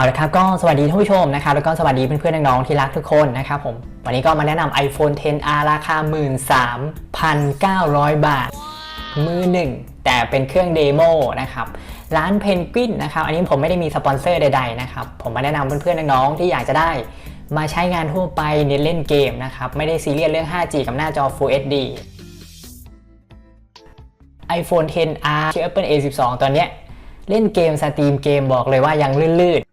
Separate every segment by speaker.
Speaker 1: เอาละครับก็สวัสดีท่านผู้ชมนะครับแล้วก็สวัสดีเพื่อนๆน้องๆที่รักทุกคนนะครับผมวันนี้ก็มาแนะนำ iPhone 10R ราคา 13,900 บาท มือหนึ่งแต่เป็นเครื่องเดโมนะครับร้านเพนกวินนะครับอันนี้ผมไม่ได้มีสปอนเซอร์ใดๆนะครับผมมาแนะนำเพื่อนๆน้องๆที่อยากจะได้ มาใช้งานทั่วไปเน้นเล่นเกมนะครับไม่ได้ซีเรียสเรื่อง 5G กับหน้าจอ Full HD iPhone 10R ชื่อ Apple A12 ตอนเนี้ยเล่นเกมสตรีมเกมบอกเลยว่ายังลื่นๆ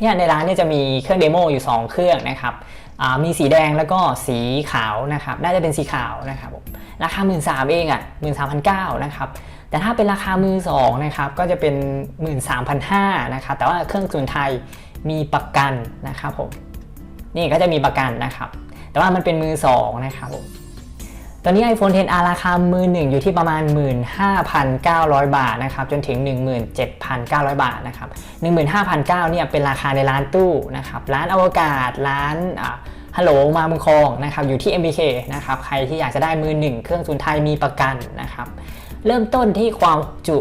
Speaker 1: เนี่ยในร้านเนี่ยจะมีเครื่องเดโมอยู่ 2 เครื่องนะครับอ่ามีสีแดงแล้วก็สีขาวนะครับ น่าจะเป็นสีขาวนะครับผมราคา 1 3ื่นเองอะ่ะหมื่นสามพันเก้านะครับ แต่ถ้าเป็นราคามือสองนะครับ ก็จะเป็น 1 3 5 0 0นะครับ แต่ว่าเครื่องส่วนไทยมีประกันนะครับผม นี่ก็จะมีประกันนะครับ แต่ว่ามันเป็นมือสองนะครับผม ตอนนี้ iPhone 10R ราคามือหนึ่งอยู่ที่ประมาณ 15,900 บาทนะครับจนถึง 17,900 บาทนะครับ15,900เนี่ยเป็นราคาในร้านตู้นะครับร้านอวกาศร้านฮัลโหลมาบุญคองนะครับอยู่ที่ MBK นะครับใครที่อยากจะได้มือหนึ่งเครื่องศูนไทยมีประกันนะครับเริ่มต้นที่ความจุ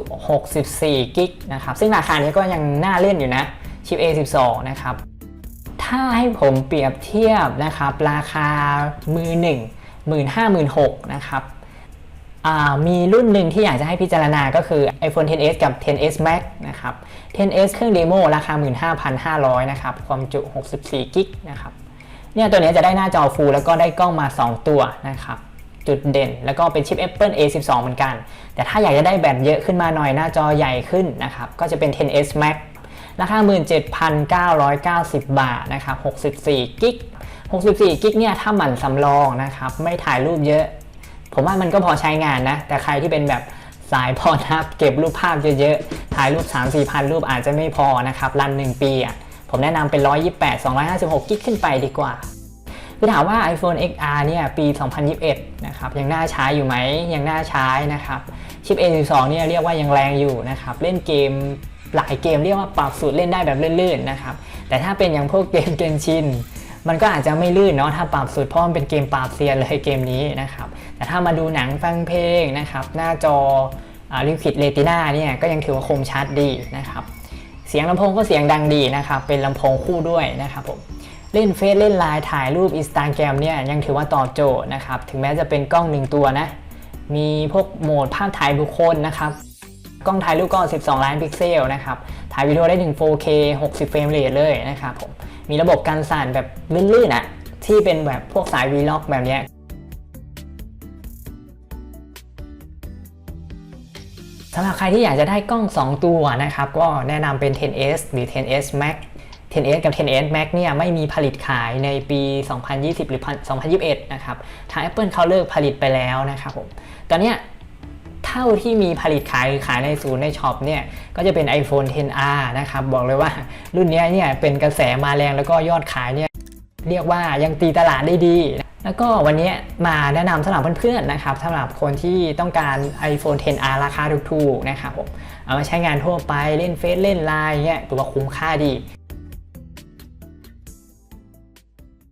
Speaker 1: 64 กิกนะครับซึ่งราคานี้ก็ยังน่าเล่นอยู่นะชิป A12 นะครับถ้าให้ผมเปรียบเทียบนะครับราคามือหนึ่ง 1 5 0 0 0 6นะครับมีรุ่นหนึ่งที่อยากจะให้พิจารณาก็คือ iPhone 10s กับ 10s Max นะครับ 10s เครื่องเดโมราคา 15,500 นะครับ ความจุ 64กิกนะครับ เนี่ยตัวนี้จะได้หน้าจอฟูลแล้วก็ได้กล้องมา 2 ตัวนะครับ จุดเด่น แล้วก็เป็นชิป Apple A12 เหมือนกัน แต่ถ้าอยากจะได้แบตเยอะขึ้นมาหน่อยหน้าจอใหญ่ขึ้นนะครับ ก็จะเป็น 10s Max ราคา 17,990 บาทนะครับ 64 กิก 64 กิกเนี่ยถ้าหมั่นสำรองนะครับ ไม่ถ่ายรูปเยอะ ผมว่ามันก็พอใช้งานนะ แต่ใครที่เป็นแบบสายพอนับเก็บรูปภาพเยอะๆ ถ่ายรูป 3-4พันรูปอาจจะไม่พอนะครับ รัน 1 ปีอะ ผมแนะนำเป็น 128 256 กิกขึ้นไปดีกว่าคือถามว่า iPhone XR เนี่ยปี 2021 นะครับ ยังน่าใช้อยู่ไหม ยังน่าใช้นะครับ ชิป A12 เนี่ยเรียกว่ายังแรงอยู่นะครับ เล่นเกม หลายเกมเรียกว่าปรับสูตรเล่นได้แบบลื่นๆนะครับแต่ถ้าเป็นอย่างพวกเกมเกนชินมันก็อาจจะไม่ลื่นเนาะถ้าปรับสุดเพราะมันเป็นเกมปราบเซียนเลยเกมนี้นะครับแต่ถ้ามาดูหนังฟังเพลงนะครับหน้าจอลิควิดเรติน่าเนี่ยก็ยังถือว่าคมชัดดีนะครับเสียงลำโพงก็เสียงดังดีนะครับเป็นลำโพงคู่ด้วยนะครับผมเล่นเฟซเล่นไลน์ถ่ายรูปอินสตาแกรมเนี่ยยังถือว่าตอบโจทย์นะครับถึงแม้จะเป็นกล้องหนึ่งตัวนะมีพวกโหมดภาพถ่ายบุคคลนะครับ กล้องถ่ายรูปก็ 12 ล้านพิกเซลนะครับ ถ่ายวิดีโอได้ถึง 4K 60 เฟรมเรทเลยนะครับผม มีระบบการสั่นแบบลื่นๆอะ ที่เป็นแบบพวกสาย Vlog แบบเนี้ยสำหรับใครที่อยากจะได้กล้อง 2 ตัวนะครับ ก็แนะนำเป็น 10s หรือ 10s Max 10s กับ 10s Max เนี่ยไม่มีผลิตขายในปี 2020 หรือ 2021 นะครับ ทาง Apple เขาเลิกผลิตไปแล้วนะครับผม ตอนเนี้ย ท่าที่มีผลิตขายขายในศูนย์ในช็อปเนี่ยก็จะเป็น iPhone 10R นะครับบอกเลยว่ารุ่นนี้เนี่ยเป็นกระแสมาแรงแล้วก็ยอดขายเนี่ยเรียกว่ายังตีตลาดได้ดีแล้วก็วันนี้มาแนะนำสำหรับเพื่อนๆนะครับสำหรับคนที่ต้องการ iPhone 10R ราคาถูกๆนะครับผมเอามาใช้งานทั่วไปเล่นเฟซเล่นไลน์เงี้ยถือว่าคุ้มค่าดี